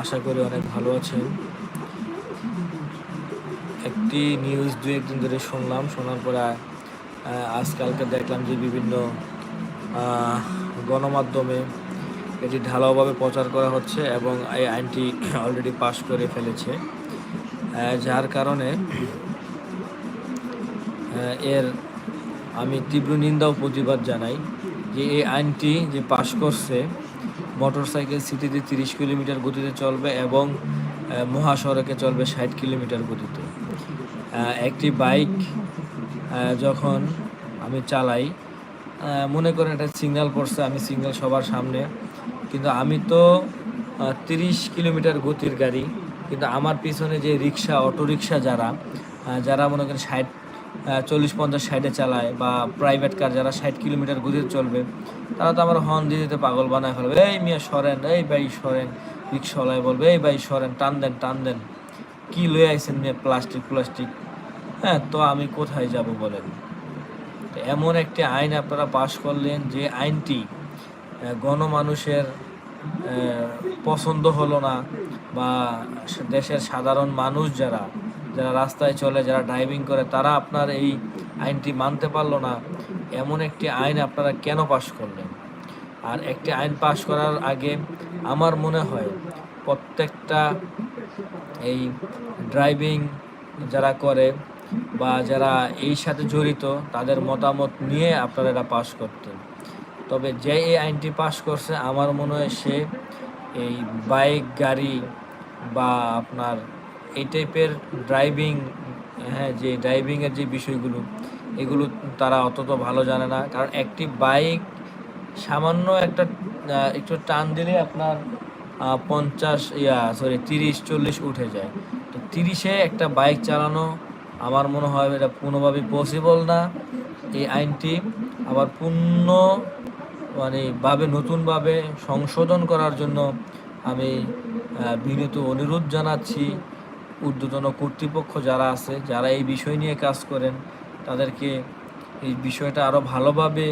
আশা করি অনেক ভালো আছেন। একটি নিউজ দু একদিন ধরে শুনলাম, শোনার পরে আজকালকে দেখলাম যে বিভিন্ন গণমাধ্যমে এটি ঢালাওভাবে প্রচার করা হচ্ছে এবং এই আইনটি অলরেডি পাশ করে ফেলেছে। যার কারণে এর আমি তীব্র নিন্দা ও প্রতিবাদ জানাই যে এই আইনটি যে পাশ করছে মোটরসাইকেল সিটিতে তিরিশ কিলোমিটার গতিতে চলবে এবং মহাসড়কে চলবে ষাট কিলোমিটার গতিতে। একটি বাইক যখন আমি চালাই মনে করেন একটা সিগন্যাল পড়ছে, আমি সিগন্যাল সবার সামনে। কিন্তু আমি তো তিরিশ কিলোমিটার গতির গাড়ি, কিন্তু আমার পিছনে যে রিক্সা অটো রিক্সা যারা যারা মনে করেন ষাট চল্লিশ, পঞ্চাশ সাইডে চালায় বা প্রাইভেট কার যারা ষাট কিলোমিটার গতিতে চলবে, তারা তো আমার হর্ন দিয়ে দিতে পাগল বানায় ফেলবে। এই মিয়া সরেন, এই ভাই সরেন, রিক্সাওয়ালায় বলবে, এই ভাই সরেন, টান দেন টান দেন। কি লয়ে আইসেন মেয়ে প্লাস্টিক প্লাস্টিক হ্যাঁ তো আমি কোথায় যাব বলেন? এমন একটি আইন আপনারা পাশ করলেন যে আইনটি গণমানুষের পছন্দ হলো না বা দেশের সাধারণ মানুষ যারা যারা রাস্তায় চলে, যারা ড্রাইভিং করে, তারা আপনার এই আইনটি মানতে পারল না। এমন একটি আইন আপনারা কেন পাশ করলেন? আর একটি আইন পাশ করার আগে আমার মনে হয় প্রত্যেকটা এই ড্রাইভিং যারা করে বা যারা এই সাথে জড়িত, তাদের মতামত নিয়ে আপনারা এটা পাশ করতেন। তবে যে এই আইনটি পাশ করছে, আমার মনে হয় সে এই বাইক গাড়ি বা আপনার এই টাইপের ড্রাইভিং হ্যাঁ যে ড্রাইভিংয়ের যে বিষয়গুলো, এগুলো তারা অতত ভালো জানে না। কারণ একটি বাইক সামান্য একটা একটু টান দিলে আপনার পঞ্চাশ, ইয়া সরি তিরিশ, চল্লিশ উঠে যায়। তো তিরিশে একটা বাইক চালানো আমার মনে হয় এটা কোনোভাবেই পসিবল না। এই আইনটি আবার পূর্ণ মানে ভাবে, নতুনভাবে সংশোধন করার জন্য আমি বিনীত অনুরোধ জানাচ্ছি। ঊর্ধ্বতন কর্তৃপক্ষ যারা আছে, যারা এই বিষয় নিয়ে কাজ করেন, তাদেরকে এই বিষয়টা আরও ভালোভাবে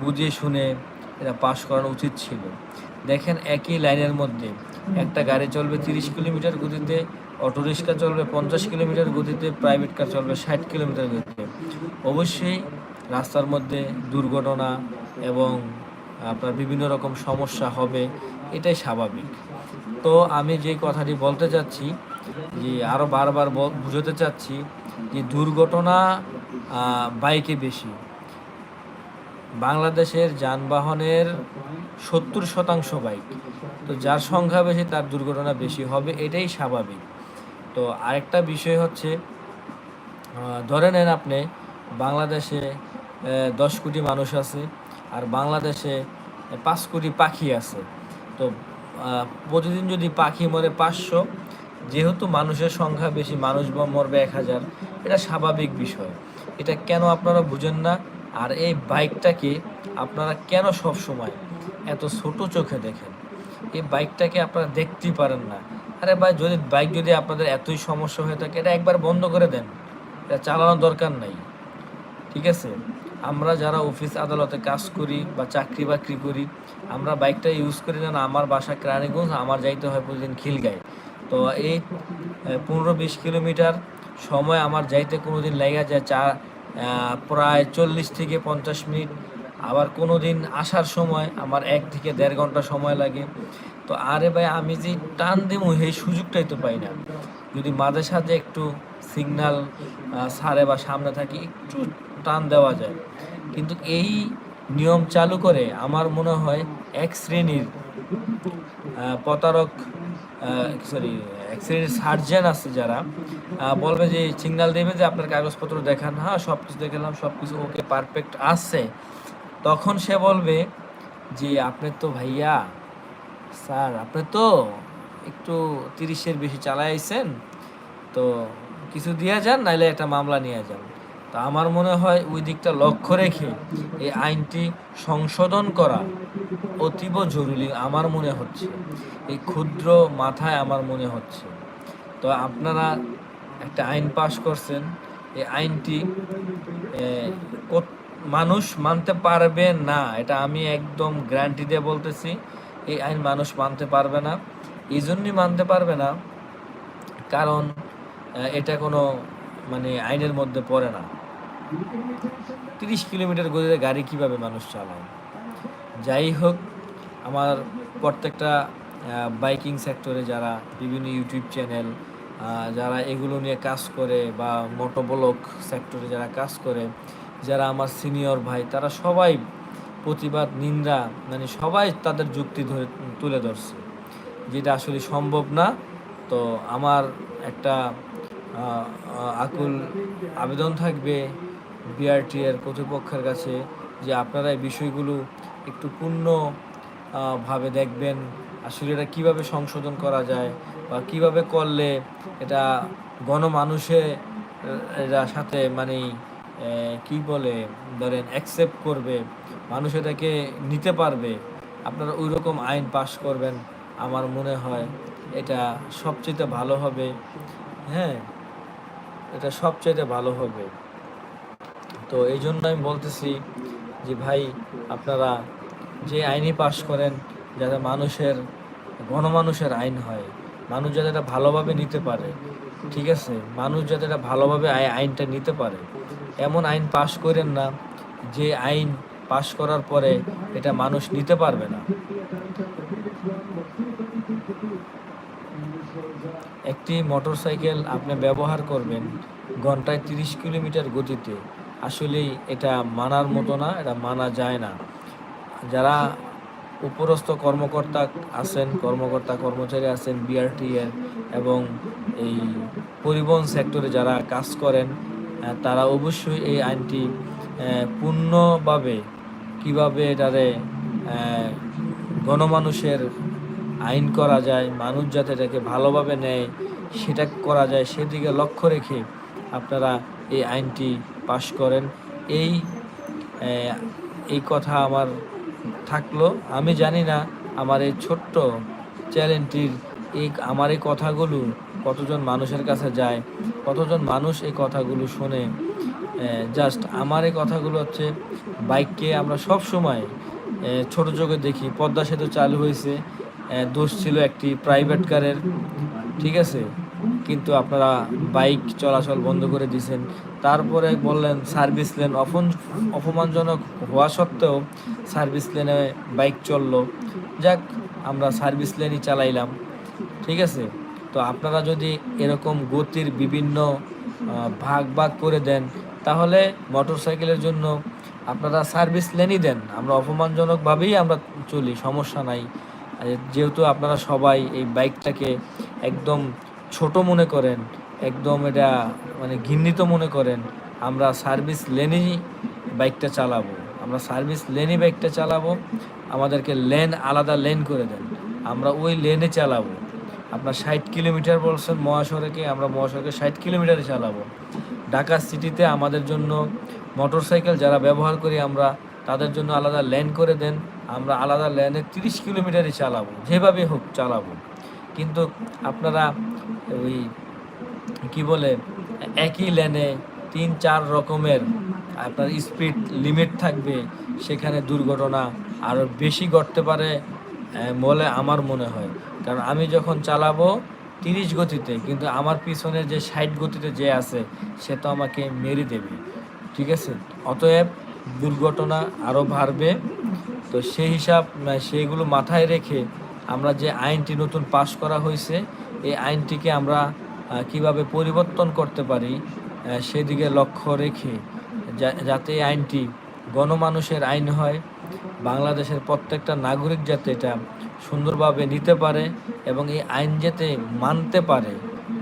বুঝে শুনে এটা পাশ করানো উচিত ছিল। দেখেন একই লাইনের মধ্যে, একটা গাড়ি চলবে তিরিশ কিলোমিটার গতিতে, অটো রিক্সা চলবে পঞ্চাশ কিলোমিটার গতিতে প্রাইভেট কার চলবে ষাট কিলোমিটার গতিতে। অবশ্যই রাস্তার মধ্যে দুর্ঘটনা এবং আপনার বিভিন্ন রকম সমস্যা হবে, এটাই স্বাভাবিক। তো আমি যে কথাটি বলতে চাচ্ছি যে আরও বারবার বুঝতে চাচ্ছি যে দুর্ঘটনা বাইকে বেশি। বাংলাদেশের যানবাহনের সত্তর শতাংশ বাইক। তো যার সংখ্যা বেশি তার দুর্ঘটনা বেশি হবে, এটাই স্বাভাবিক। তো আরেকটা বিষয় হচ্ছে ধরে নেন আপনি বাংলাদেশে দশ কোটি মানুষ আছে, আর বাংলাদেশে পাঁচ কোটি পাখি আছে। তো প্রতিদিন যদি পাখি মরে পাঁচশো যেহেতু মানুষের সংখ্যা বেশি, মানুষ মরবে এক হাজার, এটা স্বাভাবিক বিষয়। এটা কেন আপনারা বুঝেন না? আর এই বাইকটাকে আপনারা কেন সব সময় এত ছোট চোখে দেখেন? এই বাইকটাকে আপনারা দেখতেই পারেন না। আরে ভাই, যদি বাইক যদি আপনাদের এতই সমস্যা হয়ে থাকে, এটা একবার বন্ধ করে দেন। এটা চালানোর দরকার নাই। ঠিক আছে? আমরা যারা অফিস আদালতে কাজ করি বা চাকরি বাকরি করি, আমরা বাইকটা ইউজ করি না, আমার বাসা কেরানীগঞ্জ, আমার যাইতে হয় প্রতিদিন খিলগায়। তো এই পনেরো বিশ কিলোমিটার সময় আমার যাইতে কোনো দিন লেগে যায় চা প্রায় চল্লিশ থেকে পঞ্চাশ মিনিট। আবার কোনো দিন আসার সময় আমার এক থেকে দেড় ঘণ্টা সময় লাগে। তো আরে ভাই, আমি যে টান দেবো সেই সুযোগটাই তো পাই না। যদি মাঝে সাথে একটু সিগনাল সারে বা সামনে থাকি, একটু টান দেওয়া যায়। কিন্তু এই নিয়ম চালু করে আমার মনে হয় এক শ্রেণির প্রতারক সরি শ্রেণির সার্জেন আছে যারা বলবে যে সিগনাল দেবে যে আপনার কাগজপত্র দেখান। হ্যাঁ সব কিছু দেখালাম সব কিছু ওকে পারফেক্ট আসছে তখন সে বলবে যে, আপনি তো ভাইয়া, স্যার, আপনি তো একটু তিরিশের বেশি চালাইছেন তো কিছু দিয়ে যান, নাইলে একটা মামলা নিয়ে যান। তা আমার মনে হয় ওই দিকটা লক্ষ্য রেখে এই আইনটি সংশোধন করা অতীব জরুরি আমার মনে হচ্ছে। এই ক্ষুদ্র মাথায় আমার মনে হচ্ছে। তো আপনারা একটা আইন পাশ করছেন। এই আইনটি মানুষ মানতে পারবে না। এটা আমি একদম গ্যারান্টি দিয়ে বলতেছি। এই আইন মানুষ মানতে পারবে না। এই জন্যই মানতে পারবে না। কারণ এটা কোনো মানে আইনের মধ্যে পড়ে না। তিরিশ কিলোমিটার গতিতে গাড়ি কীভাবে মানুষ চালায়? যাই হোক, আমার প্রত্যেকটা বাইকিং সেক্টরে যারা, বিভিন্ন ইউটিউব চ্যানেল যারা এগুলো নিয়ে কাজ করে বা মোটোব্লক সেক্টরে যারা কাজ করে, যারা আমার সিনিয়র ভাই, তারা সবাই প্রতিবাদ, নিন্দা মানে সবাই তাদের যুক্তি ধরে তুলে ধরছে যেটা আসলে সম্ভব না। তো আমার একটা আকুল আবেদন থাকবে বিআরটি এর কর্তৃপক্ষের কাছে যে আপনারা এই বিষয়গুলো একটু পূর্ণ ভাবে দেখবেন আসলে এটা কীভাবে সংশোধন করা যায় বা কীভাবে করলে এটা গণমানুষে আহ, সাথে মানে কি বলে ধরেন অ্যাকসেপ্ট করবে মানুষ এটাকে নিতে পারবে। আপনারা ওই রকম আইন পাশ করবেন আমার মনে হয় এটা সবচেয়ে ভালো হবে। হ্যাঁ এটা সবচেয়ে ভালো হবে। তো এই জন্য আমি বলতেছি যে ভাই, আপনারা যে আইনই পাশ করেন, যাতে মানুষের, গণমানুষের আইন হয়। মানুষ যাতে এটা ভালোভাবে নিতে পারে, ঠিক আছে? মানুষ যাতে এটা ভালোভাবে আই- আইনটা নিতে পারে। এমন আইন পাশ করেন না, যে আইন পাশ করার পরে এটা মানুষ নিতে পারবে না। একটি মোটরসাইকেল আপনি ব্যবহার করবেন, ঘন্টায় তিরিশ কিলোমিটার গতিতে। আসলেই এটা মানার মতো না, এটা মানা যায় না। যারা উপরস্থ কর্মকর্তা আছেন, কর্মকর্তা কর্মচারী আছেন বিআরটি এর এবং এই পরিবহন সেক্টরে যারা কাজ করেন তারা অবশ্যই এই আইনটি পূর্ণভাবে কীভাবে এটারে গণমানুষের আইন করা যায়, মানুষ যাতে এটাকে ভালোভাবে নেয়, সেটা করা যায়, সেদিকে লক্ষ্য রেখে আপনারা এই আইনটি পাশ করেন। এই এই কথা আমার থাকল। আমি জানি না আমার এই ছোট্ট চ্যানেলটির এই আমার এই কথাগুলো কতজন মানুষের কাছে যায়, কতজন মানুষ এই কথাগুলো শোনে। জাস্ট আমার এই কথাগুলো হচ্ছে বাইককে আমরা সব সময় ছোট চোখে দেখি। পদ্মা সেতু চালু হয়েছে দোষ ছিল একটি প্রাইভেট কারের ঠিক আছে? কিন্তু আপনারা বাইক চলাচল বন্ধ করে দিয়েছেন। তারপরে বললেন, সার্ভিস লেন অপন, অপমানজনক হওয়া সত্ত্বেও সার্ভিস লেনে বাইক চলল। যাক, আমরা সার্ভিস লেনই চালাইলাম। ঠিক আছে? তো আপনারা যদি এরকম গতির বিভিন্ন ভাগ ভাগ করে দেন, তাহলে মোটর সাইকেলের জন্য আপনারা সার্ভিস লেনই দেন। আমরা অপমানজনকভাবেই আমরা চলি, সমস্যা নাই। যেহেতু আপনারা সবাই এই বাইকটাকে একদম ছোট মনে করেন, একদম এটা মানে ঘৃণিত মনে করেন, আমরা সার্ভিস লেনই বাইকটা চালাবো। আমরা সার্ভিস লেনই বাইকটা চালাবো, আমাদেরকে লেন আলাদা লেন করে দেন। আমরা ওই লেনে চালাবো। আপনার ষাট কিলোমিটার বলছেন মহাসড়কে, আমরা মহাসড়কে ষাট কিলোমিটারে চালাবো। ঢাকা সিটিতে আমাদের জন্য মোটরসাইকেল যারা ব্যবহার করি আমরা, তাদের জন্য আলাদা লেন করে দেন। আমরা আলাদা লেনে তিরিশ কিলোমিটারই চালাবো, যেভাবে হোক চালাবো। কিন্তু আপনারা ওই কি বলে একই লেনে তিন চার রকমের আপনার স্পিড লিমিট থাকবে সেখানে দুর্ঘটনা আরও বেশি ঘটতে পারে বলে আমার মনে হয়। কারণ আমি যখন চালাবো তিরিশ গতিতে কিন্তু আমার পিছনে যে ষাট গতিতে যে আছে সে তো আমাকে মেরে দেবে। ঠিক আছে? অতএব দুর্ঘটনা আরও বাড়বে। তো সেই হিসাব আহ, সেইগুলো মাথায় রেখে আমরা যে আইনটি নতুন পাশ করা হয়েছে, এই আইনটিকে আমরা কীভাবে পরিবর্তন করতে পারি সেদিকে লক্ষ্য রেখে যাতে এই আইনটি গণমানুষের আইন হয়, বাংলাদেশের প্রত্যেকটা নাগরিক যাতে এটা সুন্দরভাবে নিতে পারে এবং এই আইন যাতে মানতে পারে,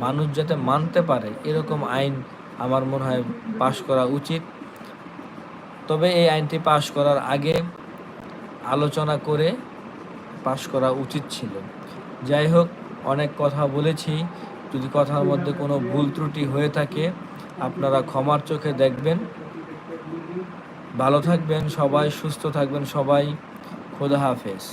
মানুষ যাতে মানতে পারে, এরকম আইন আমার মনে হয় পাশ করা উচিত। তবে এই আইনটি পাশ করার আগে আলোচনা করে পাশ করা উচিত ছিল। যাই হোক, অনেক কথা বলেছি। যদি কথার মধ্যে কোনো ভুল ত্রুটি হয়ে থাকে, আপনারা ক্ষমার চোখে দেখবেন। ভালো থাকবেন সবাই, সুস্থ থাকবেন সবাই। খোদা হাফেজ।